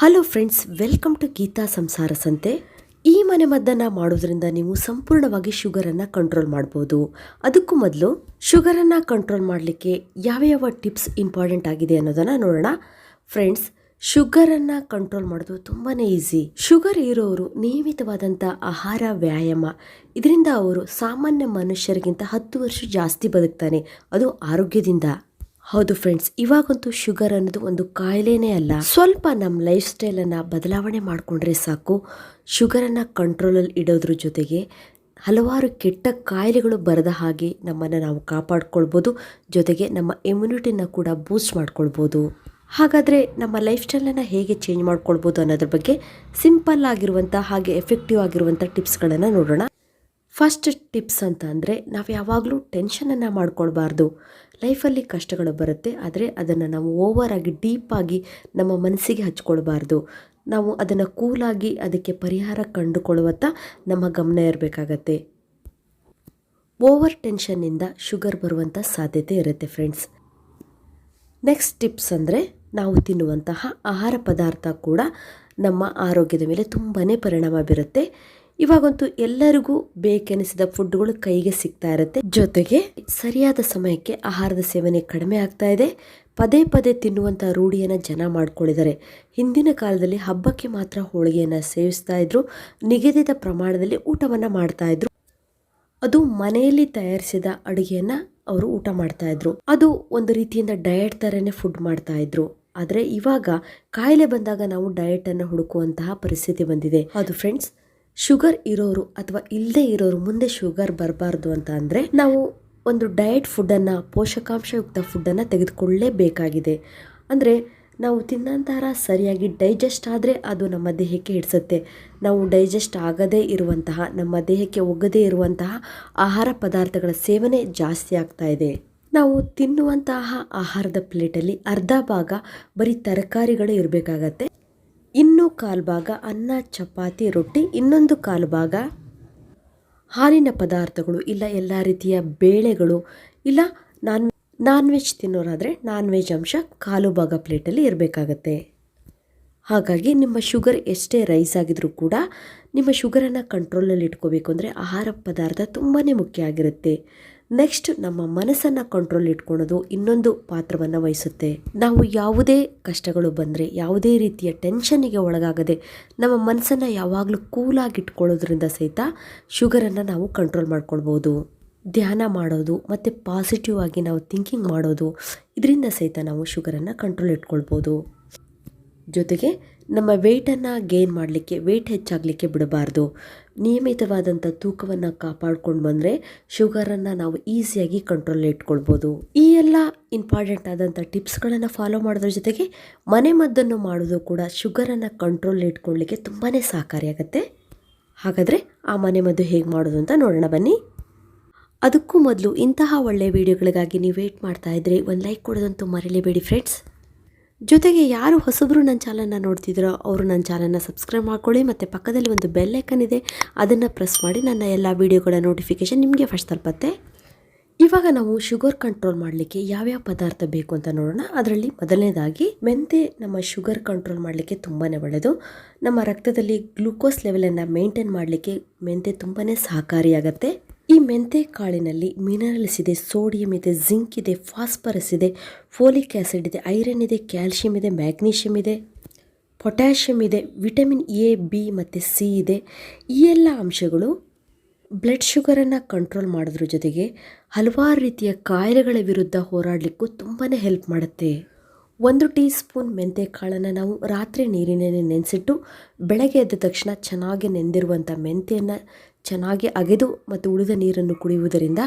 Hello friends welcome to Geetha Samsara Santhe ಈ ಮನೆ ಮದ್ದನ್ನು ಮಾಡೋದ್ರಿಂದ ನೀವು ಸಂಪೂರ್ಣವಾಗಿ ಶುಗರನ್ನು ಕಂಟ್ರೋಲ್ ಮಾಡ್ಬೋದು. ಅದಕ್ಕೂ ಮೊದಲು ಶುಗರನ್ನು ಕಂಟ್ರೋಲ್ ಮಾಡಲಿಕ್ಕೆ ಯಾವ ಟಿಪ್ಸ್ ಇಂಪಾರ್ಟೆಂಟ್ ಆಗಿದೆ ಅನ್ನೋದನ್ನು ನೋಡೋಣ. ಫ್ರೆಂಡ್ಸ್ ಶುಗರನ್ನು ಕಂಟ್ರೋಲ್ ಮಾಡೋದು ತುಂಬಾ ಈಸಿ ಶುಗರ್ ಇರೋರು ನಿಯಮಿತವಾದಂಥ ಆಹಾರ, ವ್ಯಾಯಾಮ, ಇದರಿಂದ ಅವರು ಸಾಮಾನ್ಯ ಮನುಷ್ಯರಿಗಿಂತ ಹತ್ತು ವರ್ಷ ಜಾಸ್ತಿ ಬದುಕ್ತಾನೆ. ಅದು ಆರೋಗ್ಯದಿಂದ. ಹೌದು ಫ್ರೆಂಡ್ಸ್ ಇವಾಗಂತೂ ಶುಗರ್ ಅನ್ನೋದು ಒಂದು ಕಾಯಿಲೆನೇ ಅಲ್ಲ. ಸ್ವಲ್ಪ ನಮ್ಮ ಲೈಫ್ ಸ್ಟೈಲನ್ನು ಬದಲಾವಣೆ ಮಾಡಿಕೊಂಡ್ರೆ ಸಾಕು. ಶುಗರನ್ನು ಕಂಟ್ರೋಲಲ್ಲಿ ಇಡೋದ್ರ ಜೊತೆಗೆ ಹಲವಾರು ಕೆಟ್ಟ ಕಾಯಿಲೆಗಳು ಬರದ ಹಾಗೆ ನಮ್ಮನ್ನು ನಾವು ಕಾಪಾಡ್ಕೊಳ್ಬೋದು. ಜೊತೆಗೆ ನಮ್ಮ ಇಮ್ಯುನಿಟಿನ ಕೂಡ ಬೂಸ್ಟ್ ಮಾಡ್ಕೊಳ್ಬೋದು. ಹಾಗಾದರೆ ನಮ್ಮ ಲೈಫ್ ಸ್ಟೈಲನ್ನು ಹೇಗೆ ಚೇಂಜ್ ಮಾಡ್ಕೊಳ್ಬೋದು ಅನ್ನೋದ್ರ ಬಗ್ಗೆ ಸಿಂಪಲ್ ಆಗಿರುವಂಥ ಹಾಗೆ ಎಫೆಕ್ಟಿವ್ ಆಗಿರುವಂಥ ಟಿಪ್ಸ್ಗಳನ್ನು ನೋಡೋಣ. ಫಸ್ಟ್ ಟಿಪ್ಸ್ ಅಂತ ಅಂದರೆ ನಾವು ಯಾವಾಗಲೂ ಟೆನ್ಷನನ್ನು ಮಾಡ್ಕೊಳ್ಬಾರ್ದು. ಲೈಫಲ್ಲಿ ಕಷ್ಟಗಳು ಬರುತ್ತೆ, ಆದರೆ ಅದನ್ನು ನಾವು ಓವರ್ ಆಗಿ ಡೀಪಾಗಿ ನಮ್ಮ ಮನಸ್ಸಿಗೆ ಹಚ್ಕೊಳ್ಬಾರ್ದು. ನಾವು ಅದನ್ನು ಕೂಲಾಗಿ ಅದಕ್ಕೆ ಪರಿಹಾರ ಕಂಡುಕೊಳ್ಳುವತ್ತ ನಮ್ಮ ಗಮನ ಇರಬೇಕಾಗತ್ತೆ. ಓವರ್ ಟೆನ್ಷನ್ನಿಂದ ಶುಗರ್ ಬರುವಂಥ ಸಾಧ್ಯತೆ ಇರುತ್ತೆ ಫ್ರೆಂಡ್ಸ್ ನೆಕ್ಸ್ಟ್ ಟಿಪ್ಸ್ ಅಂದರೆ ನಾವು ತಿನ್ನುವಂತಹ ಆಹಾರ ಪದಾರ್ಥ ಕೂಡ ನಮ್ಮ ಆರೋಗ್ಯದ ಮೇಲೆ ತುಂಬಾ ಪರಿಣಾಮ ಬೀರುತ್ತೆ. ಇವಾಗಂತೂ ಎಲ್ಲರಿಗೂ ಬೇಕೆನಿಸಿದ ಫುಡ್ಗಳು ಕೈಗೆ ಸಿಗ್ತಾ ಇರುತ್ತೆ. ಜೊತೆಗೆ ಸರಿಯಾದ ಸಮಯಕ್ಕೆ ಆಹಾರದ ಸೇವನೆ ಕಡಿಮೆ ಆಗ್ತಾ ಇದೆ. ಪದೇ ಪದೇ ತಿನ್ನುವಂಥ ರೂಢಿಯನ್ನು ಜನ ಮಾಡ್ಕೊಂಡಿದ್ದಾರೆ. ಹಿಂದಿನ ಕಾಲದಲ್ಲಿ ಹಬ್ಬಕ್ಕೆ ಮಾತ್ರ ಹೋಳಿಗೆಯನ್ನು ಸೇವಿಸ್ತಾ ಇದ್ರು. ನಿಗದಿತ ಪ್ರಮಾಣದಲ್ಲಿ ಊಟವನ್ನು ಮಾಡ್ತಾ ಇದ್ರು. ಅದು ಮನೆಯಲ್ಲಿ ತಯಾರಿಸಿದ ಅಡುಗೆಯನ್ನು ಅವರು ಊಟ ಮಾಡ್ತಾ ಇದ್ರು. ಅದು ಒಂದು ರೀತಿಯಿಂದ ಡಯಟ್ ಥರನೇ ಫುಡ್ ಮಾಡ್ತಾ ಇದ್ರು. ಆದರೆ ಇವಾಗ ಕಾಯಿಲೆ ಬಂದಾಗ ನಾವು ಡಯಟನ್ನು ಹುಡುಕುವಂತಹ ಪರಿಸ್ಥಿತಿ ಬಂದಿದೆ. ಅದು ಫ್ರೆಂಡ್ಸ್ ಶುಗರ್ ಇರೋರು ಅಥವಾ ಇಲ್ಲದೆ ಇರೋರು ಮುಂದೆ ಶುಗರ್ ಬರಬಾರ್ದು ಅಂತ ಅಂದರೆ ನಾವು ಒಂದು ಡಯಟ್ ಫುಡ್ಡನ್ನು ಪೋಷಕಾಂಶಯುಕ್ತ ಫುಡ್ಡನ್ನು ತೆಗೆದುಕೊಳ್ಳಲೇಬೇಕಾಗಿದೆ ಅಂದರೆ ನಾವು ತಿನ್ನಂತಹ ಸರಿಯಾಗಿ ಡೈಜೆಸ್ಟ್ ಆದರೆ ಅದು ನಮ್ಮ ದೇಹಕ್ಕೆ ಹಿಡಿಸುತ್ತೆ. ನಾವು ಡೈಜೆಸ್ಟ್ ಆಗದೇ ಇರುವಂತಹ, ನಮ್ಮ ದೇಹಕ್ಕೆ ಒಗ್ಗದೇ ಇರುವಂತಹ ಆಹಾರ ಪದಾರ್ಥಗಳ ಸೇವನೆ ಜಾಸ್ತಿ ಆಗ್ತಾ ಇದೆ. ನಾವು ತಿನ್ನುವಂತಹ ಆಹಾರದ ಪ್ಲೇಟಲ್ಲಿ ಅರ್ಧ ಭಾಗ ಬರೀ ತರಕಾರಿಗಳು ಇರಬೇಕಾಗತ್ತೆ. ಇನ್ನು ಕಾಲು ಭಾಗ ಅನ್ನ, ಚಪಾತಿ, ರೊಟ್ಟಿ, ಇನ್ನೊಂದು ಕಾಲು ಭಾಗ ಹಾಲಿನ ಪದಾರ್ಥಗಳು ಇಲ್ಲ, ಎಲ್ಲ ರೀತಿಯ ಬೇಳೆಗಳು ಇಲ್ಲ. ನಾನ್ ನಾನ್ ವೆಜ್ ತಿನ್ನೋರಾದರೆ ನಾನ್ ವೆಜ್ ಅಂಶ ಕಾಲು ಭಾಗ ಪ್ಲೇಟಲ್ಲಿ ಇರಬೇಕಾಗತ್ತೆ. ಹಾಗಾಗಿ ನಿಮ್ಮ ಶುಗರ್ ಎಷ್ಟೇ ರೈಸ್ ಆಗಿದ್ರೂ ಕೂಡ ನಿಮ್ಮ ಶುಗರನ್ನು ಕಂಟ್ರೋಲಲ್ಲಿ ಇಟ್ಕೋಬೇಕು ಅಂದರೆ ಆಹಾರ ಪದಾರ್ಥ ತುಂಬಾ ಮುಖ್ಯ ಆಗಿರುತ್ತೆ. ನೆಕ್ಸ್ಟ್ ನಮ್ಮ ಮನಸ್ಸನ್ನು ಕಂಟ್ರೋಲ್ ಇಟ್ಕೊಳ್ಳೋದು ಇನ್ನೊಂದು ಪಾತ್ರವನ್ನು ವಹಿಸುತ್ತೆ. ನಾವು ಯಾವುದೇ ಕಷ್ಟಗಳು ಬಂದರೆ, ಯಾವುದೇ ರೀತಿಯ ಟೆನ್ಷನ್ನಿಗೆ ಒಳಗಾಗದೆ, ನಮ್ಮ ಮನಸ್ಸನ್ನು ಯಾವಾಗಲೂ ಕೂಲಾಗಿ ಇಟ್ಕೊಳ್ಳೋದ್ರಿಂದ ಸಹಿತ ಶುಗರನ್ನು ನಾವು ಕಂಟ್ರೋಲ್ ಮಾಡ್ಕೊಳ್ಬೋದು. ಧ್ಯಾನ ಮಾಡೋದು ಮತ್ತು ಪಾಸಿಟಿವ್ ಆಗಿ ನಾವು ಥಿಂಕಿಂಗ್ ಮಾಡೋದು, ಇದರಿಂದ ಸಹಿತ ನಾವು ಶುಗರನ್ನು ಕಂಟ್ರೋಲ್ ಇಟ್ಕೊಳ್ಬೋದು. ಜೊತೆಗೆ ನಮ್ಮ ವೆಯ್ಟನ್ನು ಗೇನ್ ಮಾಡಲಿಕ್ಕೆ ವೆಯ್ಟ್ ಹೆಚ್ಚಾಗಲಿಕ್ಕೆ ಬಿಡಬಾರ್ದು. ನಿಯಮಿತವಾದಂಥ ತೂಕವನ್ನು ಕಾಪಾಡ್ಕೊಂಡು ಬಂದರೆ ಶುಗರನ್ನು ನಾವು ಈಸಿಯಾಗಿ ಕಂಟ್ರೋಲ್ ಇಟ್ಕೊಳ್ಬೋದು. ಈ ಎಲ್ಲ ಇಂಪಾರ್ಟೆಂಟ್ ಆದಂಥ ಟಿಪ್ಸ್ಗಳನ್ನು ಫಾಲೋ ಮಾಡೋದ್ರ ಜೊತೆಗೆ ಮನೆ ಮದ್ದನ್ನು ಮಾಡೋದು ಕೂಡ ಶುಗರನ್ನು ಕಂಟ್ರೋಲ್ ಇಟ್ಕೊಳ್ಳಿಕ್ಕೆ ತುಂಬಾ ಸಹಕಾರಿಯಾಗತ್ತೆ ಹಾಗಾದರೆ ಆ ಮನೆ ಮದ್ದು ಹೇಗೆ ಮಾಡೋದು ಅಂತ ನೋಡೋಣ ಬನ್ನಿ. ಅದಕ್ಕೂ ಮೊದಲು ಇಂತಹ ಒಳ್ಳೆಯ ವಿಡಿಯೋಗಳಿಗಾಗಿ ನೀವು ವೇಟ್ ಮಾಡ್ತಾ ಇದ್ರೆ ಒಂದು ಲೈಕ್ ಕೊಡೋದಂತೂ ಮರೀಲೇಬೇಡಿ ಫ್ರೆಂಡ್ಸ್ ಜೊತೆಗೆ ಯಾರು ಹೊಸಬರು ನನ್ನ ಚಾನಲ್ನ ನೋಡ್ತಿದ್ರೋ ಅವರು ನನ್ನ ಚಾನಲ್ನ ಸಬ್ಸ್ಕ್ರೈಬ್ ಮಾಡ್ಕೊಳ್ಳಿ ಮತ್ತು ಪಕ್ಕದಲ್ಲಿ ಒಂದು ಬೆಲ್ ಐಕನ್ ಇದೆ, ಅದನ್ನು ಪ್ರೆಸ್ ಮಾಡಿ ನನ್ನ ಎಲ್ಲ ವೀಡಿಯೋಗಳ ನೋಟಿಫಿಕೇಷನ್ ನಿಮಗೆ ಫಸ್ಟ್ ತಲುಪತ್ತೆ. ಇವಾಗ ನಾವು ಶುಗರ್ ಕಂಟ್ರೋಲ್ ಮಾಡಲಿಕ್ಕೆ ಯಾವ್ಯಾವ ಪದಾರ್ಥ ಬೇಕು ಅಂತ ನೋಡೋಣ. ಅದರಲ್ಲಿ ಮೊದಲನೇದಾಗಿ ಮೆಂತೆ, ನಮ್ಮ ಶುಗರ್ ಕಂಟ್ರೋಲ್ ಮಾಡಲಿಕ್ಕೆ ತುಂಬಾ ಒಳ್ಳೆಯದು ನಮ್ಮ ರಕ್ತದಲ್ಲಿ ಗ್ಲೂಕೋಸ್ ಲೆವೆಲನ್ನು ಮೇಂಟೈನ್ ಮಾಡಲಿಕ್ಕೆ ಮೆಂತೆ ತುಂಬಾ ಸಹಕಾರಿಯಾಗತ್ತೆ. ಈ ಮೆಂತೆ ಕಾಳಿನಲ್ಲಿ ಮಿನರಲ್ಸ್ ಇದೆ ಸೋಡಿಯಂ ಇದೆ ಜಿಂಕ್ ಇದೆ ಫಾಸ್ಫರಸ್ ಇದೆ ಫೋಲಿಕ್ ಆ್ಯಸಿಡ್ ಇದೆ ಐರನ್ ಇದೆ ಕ್ಯಾಲ್ಶಿಯಂ ಇದೆ ಮ್ಯಾಗ್ನೀಷಿಯಂ ಇದೆ ಪೊಟ್ಯಾಷಿಯಂ ಇದೆ ವಿಟಮಿನ್ ಎ ಬಿ ಮತ್ತು ಸಿ ಇದೆ. ಈ ಎಲ್ಲ ಅಂಶಗಳು ಬ್ಲಡ್ ಶುಗರನ್ನು ಕಂಟ್ರೋಲ್ ಮಾಡೋದ್ರ ಜೊತೆಗೆ ಹಲವಾರು ರೀತಿಯ ಕಾಯಿಲೆಗಳ ವಿರುದ್ಧ ಹೋರಾಡಲಿಕ್ಕೂ ತುಂಬಾ ಹೆಲ್ಪ್ ಮಾಡುತ್ತೆ. ಒಂದು ಟೀ ಸ್ಪೂನ್ ಮೆಂತೆ ಕಾಳನ್ನು ನಾವು ರಾತ್ರಿ ನೀರಿನಲ್ಲಿ ನೆನೆಸಿಟ್ಟು ಬೆಳಗ್ಗೆ ಎದ್ದ ತಕ್ಷಣ ಚೆನ್ನಾಗಿ ನೆಂದಿರುವಂಥ ಮೆಂತೆಯನ್ನು ಚೆನ್ನಾಗಿ ಅಗೆದು ಮತ್ತು ಉಳಿದ ನೀರನ್ನು ಕುಡಿಯುವುದರಿಂದ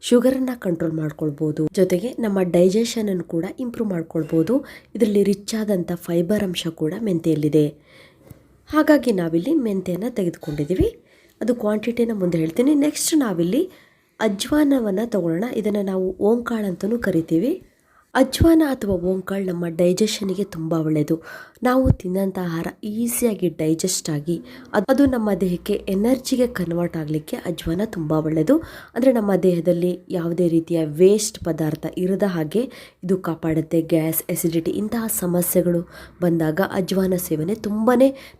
ಶುಗರನ್ನು ಕಂಟ್ರೋಲ್ ಮಾಡ್ಕೊಳ್ಬೋದು. ಜೊತೆಗೆ ನಮ್ಮ ಡೈಜೆಷನನ್ನು ಕೂಡ ಇಂಪ್ರೂವ್ ಮಾಡ್ಕೊಳ್ಬೋದು. ಇದರಲ್ಲಿ ರಿಚ್ ಆದಂಥ ಫೈಬರ್ ಅಂಶ ಕೂಡ ಮೆಂತೆಯಲ್ಲಿದೆ. ಹಾಗಾಗಿ ನಾವಿಲ್ಲಿ ಮೆಂತೆಯನ್ನು ತೆಗೆದುಕೊಂಡಿದ್ದೀವಿ. ಅದು ಕ್ವಾಂಟಿಟಿನ ಮುಂದೆ ಹೇಳ್ತೀನಿ. ನೆಕ್ಸ್ಟ್ ನಾವಿಲ್ಲಿ ಅಜ್ವಾನವನ್ನು ತಗೊಳ್ಳೋಣ. ಇದನ್ನು ನಾವು ಓಂಕಾಳು ಅಂತಲೂ ಕರಿತೀವಿ. ಅಜ್ವಾನ ಅಥವಾ ಓಂಕಾಳು ನಮ್ಮ ಡೈಜೆಷನ್ಗೆ ತುಂಬ ಒಳ್ಳೆಯದು ನಾವು ತಿನ್ನಂಥ ಆಹಾರ ಈಸಿಯಾಗಿ ಡೈಜೆಸ್ಟ್ ಆಗಿ ಅದ್- ನಮ್ಮ ದೇಹಕ್ಕೆ ಎನರ್ಜಿಗೆ ಕನ್ವರ್ಟ್ ಆಗಲಿಕ್ಕೆ ಅಜ್ವಾನ ತುಂಬ ಒಳ್ಳೆಯದು ಅಂದರೆ ನಮ್ಮ ದೇಹದಲ್ಲಿ ಯಾವುದೇ ರೀತಿಯ ವೇಸ್ಟ್ ಪದಾರ್ಥ ಇರದ ಹಾಗೆ ಇದು ಕಾಪಾಡುತ್ತೆ. ಗ್ಯಾಸ್ ಎಸಿಡಿಟಿ ಇಂತಹ ಸಮಸ್ಯೆಗಳು ಬಂದಾಗ ಅಜ್ವಾನ ಸೇವನೆ ತುಂಬಾ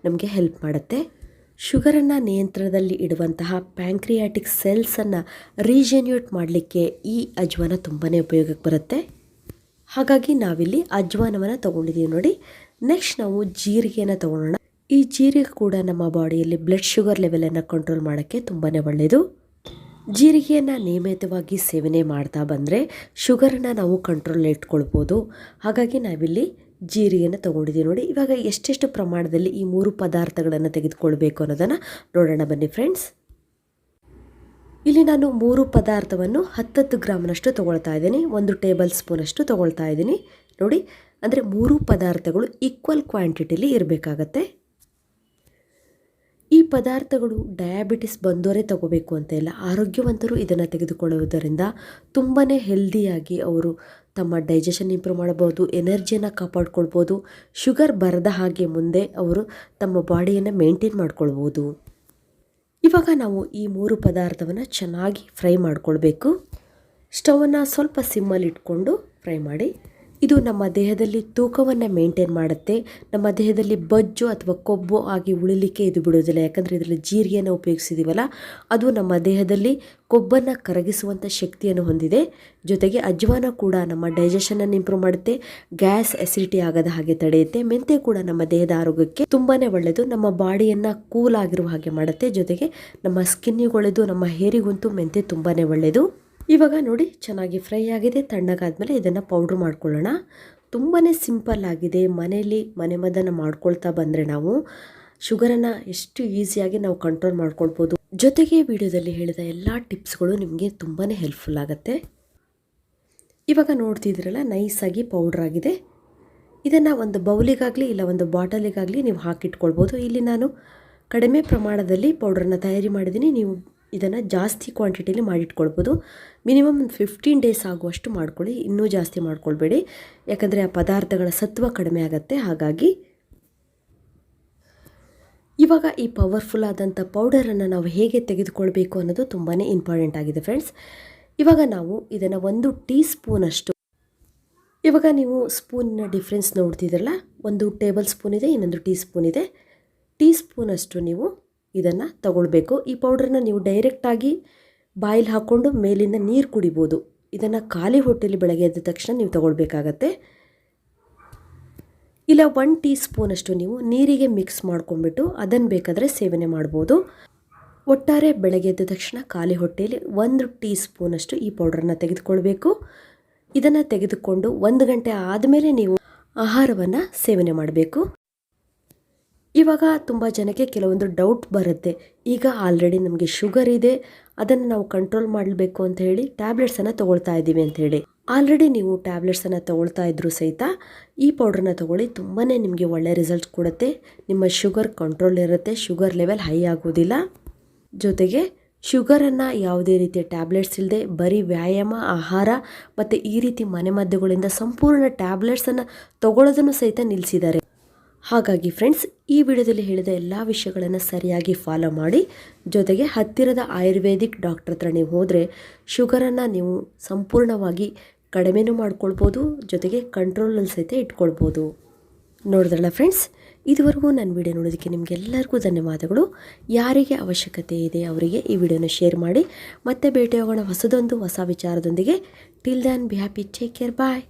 ನಮಗೆ ಹೆಲ್ಪ್ ಮಾಡುತ್ತೆ. ಶುಗರನ್ನು ನಿಯಂತ್ರಣದಲ್ಲಿ ಇಡುವಂತಹ ಪ್ಯಾಂಕ್ರಿಯಾಟಿಕ್ ಸೆಲ್ಸನ್ನು ರೀಜೆನ್ಯೂಟ್ ಮಾಡಲಿಕ್ಕೆ ಈ ಅಜ್ವಾನ ತುಂಬಾ ಉಪಯೋಗಕ್ಕೆ ಬರುತ್ತೆ. ಹಾಗಾಗಿ ನಾವಿಲ್ಲಿ ಅಜ್ವಾನವನ್ನು ತಗೊಂಡಿದ್ದೀವಿ ನೋಡಿ. ನೆಕ್ಸ್ಟ್ ನಾವು ಜೀರಿಗೆಯನ್ನು ತೊಗೊಳ್ಳೋಣ ಈ ಜೀರಿಗೆ ಕೂಡ ನಮ್ಮ ಬಾಡಿಯಲ್ಲಿ ಬ್ಲಡ್ ಶುಗರ್ ಲೆವೆಲನ್ನು ಕಂಟ್ರೋಲ್ ಮಾಡೋಕ್ಕೆ ತುಂಬಾ ಒಳ್ಳೆಯದು ಜೀರಿಗೆಯನ್ನು ನಿಯಮಿತವಾಗಿ ಸೇವನೆ ಮಾಡ್ತಾ ಬಂದರೆ ಶುಗರನ್ನು ನಾವು ಕಂಟ್ರೋಲ್ ಇಟ್ಕೊಳ್ಬೋದು. ಹಾಗಾಗಿ ನಾವಿಲ್ಲಿ ಜೀರಿಗೆಯನ್ನು ತೊಗೊಂಡಿದ್ದೀವಿ ನೋಡಿ. ಇವಾಗ ಎಷ್ಟೆಷ್ಟು ಪ್ರಮಾಣದಲ್ಲಿ ಈ ಮೂರು ಪದಾರ್ಥಗಳನ್ನು ತೆಗೆದುಕೊಳ್ಬೇಕು ಅನ್ನೋದನ್ನು ನೋಡೋಣ ಬನ್ನಿ ಫ್ರೆಂಡ್ಸ್ ಇಲ್ಲಿ ನಾನು ಮೂರು ಪದಾರ್ಥವನ್ನು ಹತ್ತತ್ತು ಗ್ರಾಮ್ನಷ್ಟು ತೊಗೊಳ್ತಾ ಇದ್ದೀನಿ. ಒಂದು ಟೇಬಲ್ ಸ್ಪೂನಷ್ಟು ತೊಗೊಳ್ತಾ ಇದ್ದೀನಿ. ನೋಡಿ, ಅಂದರೆ ಮೂರು ಪದಾರ್ಥಗಳು ಈಕ್ವಲ್ ಕ್ವಾಂಟಿಟಿಲಿ ಇರಬೇಕಾಗತ್ತೆ. ಈ ಪದಾರ್ಥಗಳು ಡಯಾಬಿಟಿಸ್ ಬಂದವರೇ ತಗೋಬೇಕು ಅಂತ ಇಲ್ಲ. ಆರೋಗ್ಯವಂತರು ಇದನ್ನು ತೆಗೆದುಕೊಳ್ಳುವುದರಿಂದ ತುಂಬಾ ಹೆಲ್ದಿಯಾಗಿ ಅವರು ತಮ್ಮ ಡೈಜೆಷನ್ ಇಂಪ್ರೂವ್ ಮಾಡಬಹುದು, ಎನರ್ಜಿಯನ್ನು ಕಾಪಾಡ್ಕೊಳ್ಬೋದು ಶುಗರ್ ಬರದ ಹಾಗೆ ಮುಂದೆ ಅವರು ತಮ್ಮ ಬಾಡಿಯನ್ನು ಮೇಂಟೈನ್ ಮಾಡ್ಕೊಳ್ಬೋದು ಇವಾಗ ನಾವು ಈ ಮೂರು ಪದಾರ್ಥವನ್ನು ಚೆನ್ನಾಗಿ ಫ್ರೈ ಮಾಡಿಕೊಳ್ಬೇಕು. ಸ್ಟವನ್ನು ಸ್ವಲ್ಪ ಸಿಮ್ಮಲ್ಲಿ ಇಟ್ಕೊಂಡು ಫ್ರೈ ಮಾಡಿ. ಇದು ನಮ್ಮ ದೇಹದಲ್ಲಿ ತೂಕವನ್ನು ಮೇಂಟೈನ್ ಮಾಡುತ್ತೆ. ನಮ್ಮ ದೇಹದಲ್ಲಿ ಬಜ್ಜು ಅಥವಾ ಕೊಬ್ಬು ಆಗಿ ಉಳಿಲಿಕ್ಕೆ ಇದು ಬಿಡೋದಿಲ್ಲ ಯಾಕಂದರೆ ಇದರಲ್ಲಿ ಜೀರಿಗೆಯನ್ನು ಉಪಯೋಗಿಸಿದ್ದೀವಲ್ಲ ಅದು ನಮ್ಮ ದೇಹದಲ್ಲಿ ಕೊಬ್ಬನ್ನು ಕರಗಿಸುವಂಥ ಶಕ್ತಿಯನ್ನು ಹೊಂದಿದೆ. ಜೊತೆಗೆ ಅಜ್ವಾನ ಕೂಡ ನಮ್ಮ ಡೈಜೆಷನನ್ನು ಇಂಪ್ರೂವ್ ಮಾಡುತ್ತೆ. ಗ್ಯಾಸ್ ಎಸಿಡಿಟಿ ಆಗದ ಹಾಗೆ ತಡೆಯುತ್ತೆ. ಮೆಂತೆ ಕೂಡ ನಮ್ಮ ದೇಹದ ಆರೋಗ್ಯಕ್ಕೆ ತುಂಬಾ ಒಳ್ಳೆಯದು. ನಮ್ಮ ಬಾಡಿಯನ್ನು ಕೂಲ್ ಆಗಿರುವ ಹಾಗೆ ಮಾಡುತ್ತೆ. ಜೊತೆಗೆ ನಮ್ಮ ಸ್ಕಿನ್ನಿಗೆ ಒಳ್ಳೆಯದು. ನಮ್ಮ ಹೇರಿಗಂತೂ ಮೆಂತೆ ತುಂಬಾ ಒಳ್ಳೆಯದು. ಇವಾಗ ನೋಡಿ, ಚೆನ್ನಾಗಿ ಫ್ರೈ ಆಗಿದೆ. ತಣ್ಣಗಾದಮೇಲೆ ಇದನ್ನು ಪೌಡ್ರ್ ಮಾಡ್ಕೊಳ್ಳೋಣ. ತುಂಬಾ ಸಿಂಪಲ್ ಆಗಿದೆ. ಮನೆಯಲ್ಲಿ ಮನೆಮದ್ದನ್ನು ಮಾಡ್ಕೊಳ್ತಾ ಬಂದರೆ ನಾವು ಶುಗರನ್ನು ಎಷ್ಟು ಈಸಿಯಾಗಿ ನಾವು ಕಂಟ್ರೋಲ್ ಮಾಡ್ಕೊಳ್ಬೋದು. ಜೊತೆಗೆ ವಿಡಿಯೋದಲ್ಲಿ ಹೇಳಿದ ಎಲ್ಲ ಟಿಪ್ಸ್ಗಳು ನಿಮಗೆ ತುಂಬಾ ಹೆಲ್ಪ್ಫುಲ್ ಆಗುತ್ತೆ. ಇವಾಗ ನೋಡ್ತಿದ್ದೀರಲ್ಲ, ನೈಸಾಗಿ ಪೌಡ್ರ್ ಆಗಿದೆ. ಇದನ್ನು ಒಂದು ಬೌಲಿಗಾಗಲಿ ಇಲ್ಲ ಒಂದು ಬಾಟಲಿಗಾಗಲಿ ನೀವು ಹಾಕಿಟ್ಕೊಳ್ಬೋದು. ಇಲ್ಲಿ ನಾನು ಕಡಿಮೆ ಪ್ರಮಾಣದಲ್ಲಿ ಪೌಡ್ರನ್ನ ತಯಾರಿ ಮಾಡಿದ್ದೀನಿ. ನೀವು ಇದನ್ನು ಜಾಸ್ತಿ ಕ್ವಾಂಟಿಟಿಲಿ ಮಾಡಿಟ್ಕೊಳ್ಬೋದು. ಮಿನಿಮಮ್ ಒಂದು ಫಿಫ್ಟೀನ್ ಡೇಸ್ ಆಗುವಷ್ಟು ಮಾಡ್ಕೊಳ್ಳಿ. ಇನ್ನೂ ಜಾಸ್ತಿ ಮಾಡ್ಕೊಳ್ಬೇಡಿ. ಯಾಕಂದರೆ ಆ ಪದಾರ್ಥಗಳ ಸತ್ವ ಕಡಿಮೆ ಆಗುತ್ತೆ. ಹಾಗಾಗಿ ಇವಾಗ ಈ ಪವರ್ಫುಲ್ ಆದಂಥ ಪೌಡರನ್ನು ನಾವು ಹೇಗೆ ತೆಗೆದುಕೊಳ್ಬೇಕು ಅನ್ನೋದು ತುಂಬಾ ಇಂಪಾರ್ಟೆಂಟ್ ಆಗಿದೆ ಫ್ರೆಂಡ್ಸ್ ಇವಾಗ ನಾವು ಇದನ್ನು ಒಂದು ಟೀ ಸ್ಪೂನಷ್ಟು ಇವಾಗ ನೀವು ಸ್ಪೂನ್ನ ಡಿಫ್ರೆನ್ಸ್ ನೋಡ್ತಿದ್ರಲ್ಲ ಒಂದು ಟೇಬಲ್ ಸ್ಪೂನ್ ಇದೆ, ಇನ್ನೊಂದು ಟೀ ಸ್ಪೂನ್ ಇದೆ. ಟೀ ಸ್ಪೂನಷ್ಟು ನೀವು ಇದನ್ನು ತಗೊಳ್ಬೇಕು. ಈ ಪೌಡ್ರನ್ನ ನೀವು ಡೈರೆಕ್ಟಾಗಿ ಬಾಯಲ್ಲಿ ಹಾಕ್ಕೊಂಡು ಮೇಲಿಂದ ನೀರು ಕುಡಿಬೋದು. ಇದನ್ನು ಖಾಲಿ ಹೊಟ್ಟೆಲಿ ಬೆಳಗ್ಗೆ ಎದ್ದ ತಕ್ಷಣ ನೀವು ತಗೊಳ್ಬೇಕಾಗತ್ತೆ. ಇಲ್ಲ ಒನ್ ಟೀ ಸ್ಪೂನಷ್ಟು ನೀವು ನೀರಿಗೆ ಮಿಕ್ಸ್ ಮಾಡ್ಕೊಂಡ್ಬಿಟ್ಟು ಅದನ್ನು ಬೇಕಾದರೆ ಸೇವನೆ ಮಾಡ್ಬೋದು. ಒಟ್ಟಾರೆ ಬೆಳಗ್ಗೆ ಎದ್ದ ತಕ್ಷಣ ಖಾಲಿ ಹೊಟ್ಟೆಯಲ್ಲಿ ಒಂದು ಟೀ ಸ್ಪೂನಷ್ಟು ಈ ಪೌಡ್ರನ್ನ ತೆಗೆದುಕೊಳ್ಬೇಕು. ಇದನ್ನು ತೆಗೆದುಕೊಂಡು ಒಂದು ಗಂಟೆ ಆದಮೇಲೆ ನೀವು ಆಹಾರವನ್ನು ಸೇವನೆ ಮಾಡಬೇಕು. ಇವಾಗ ತುಂಬ ಜನಕ್ಕೆ ಕೆಲವೊಂದು ಡೌಟ್ ಬರುತ್ತೆ. ಈಗ ಆಲ್ರೆಡಿ ನಮಗೆ ಶುಗರ್ ಇದೆ. ಅದನ್ನು ನಾವು ಕಂಟ್ರೋಲ್ ಮಾಡಬೇಕು ಅಂತ ಹೇಳಿ ಟ್ಯಾಬ್ಲೆಟ್ಸನ್ನು ತೊಗೊಳ್ತಾ ಇದ್ದೀವಿ ಅಂತ ಹೇಳಿ. ಆಲ್ರೆಡಿ ನೀವು ಟ್ಯಾಬ್ಲೆಟ್ಸನ್ನು ತೊಗೊಳ್ತಾ ಇದ್ರೂ ಸಹಿತ ಈ ಪೌಡ್ರನ್ನ ತೊಗೊಳ್ಳಿ. ತುಂಬಾ ನಿಮಗೆ ಒಳ್ಳೆ ರಿಸಲ್ಟ್ ಕೊಡುತ್ತೆ. ನಿಮ್ಮ ಶುಗರ್ ಕಂಟ್ರೋಲ್ ಇರುತ್ತೆ. ಶುಗರ್ ಲೆವೆಲ್ ಹೈ ಆಗೋದಿಲ್ಲ ಜೊತೆಗೆ ಶುಗರನ್ನು ಯಾವುದೇ ರೀತಿಯ ಟ್ಯಾಬ್ಲೆಟ್ಸ್ ಇಲ್ಲದೆ ಬರೀ ವ್ಯಾಯಾಮ, ಆಹಾರ ಮತ್ತು ಈ ರೀತಿ ಮನೆಮದ್ದುಗಳಿಂದ ಸಂಪೂರ್ಣ ಟ್ಯಾಬ್ಲೆಟ್ಸನ್ನು ತೊಗೊಳ್ಳೋದನ್ನು ಸಹಿತ ನಿಲ್ಲಿಸಿದ್ದಾರೆ ಹಾಗಾಗಿ ಫ್ರೆಂಡ್ಸ್ ಈ ವಿಡಿಯೋದಲ್ಲಿ ಹೇಳಿದ ಎಲ್ಲ ವಿಷಯಗಳನ್ನು ಸರಿಯಾಗಿ ಫಾಲೋ ಮಾಡಿ. ಜೊತೆಗೆ ಹತ್ತಿರದ ಆಯುರ್ವೇದಿಕ್ ಡಾಕ್ಟರ್ ಹತ್ರ ನೀವು ಹೋದರೆ ಶುಗರನ್ನು ನೀವು ಸಂಪೂರ್ಣವಾಗಿ ಕಡಿಮೆನೂ ಮಾಡ್ಕೊಳ್ಬೋದು, ಜೊತೆಗೆ ಕಂಟ್ರೋಲಲ್ಲಿ ಸಹಿತ ಇಟ್ಕೊಳ್ಬೋದು. ನೋಡಿದ್ರಲ್ಲ ಫ್ರೆಂಡ್ಸ್ ಇದುವರೆಗೂ ನನ್ನ ವಿಡಿಯೋ ನೋಡೋದಕ್ಕೆ ನಿಮಗೆಲ್ಲರಿಗೂ ಧನ್ಯವಾದಗಳು. ಯಾರಿಗೆ ಅವಶ್ಯಕತೆ ಇದೆ ಅವರಿಗೆ ಈ ವಿಡಿಯೋನ ಶೇರ್ ಮಾಡಿ. ಮತ್ತೆ ಭೇಟಿಯಾಗೋಣ ಹೊಸದೊಂದು ಹೊಸ ವಿಚಾರದೊಂದಿಗೆ. Till then be happy take care bye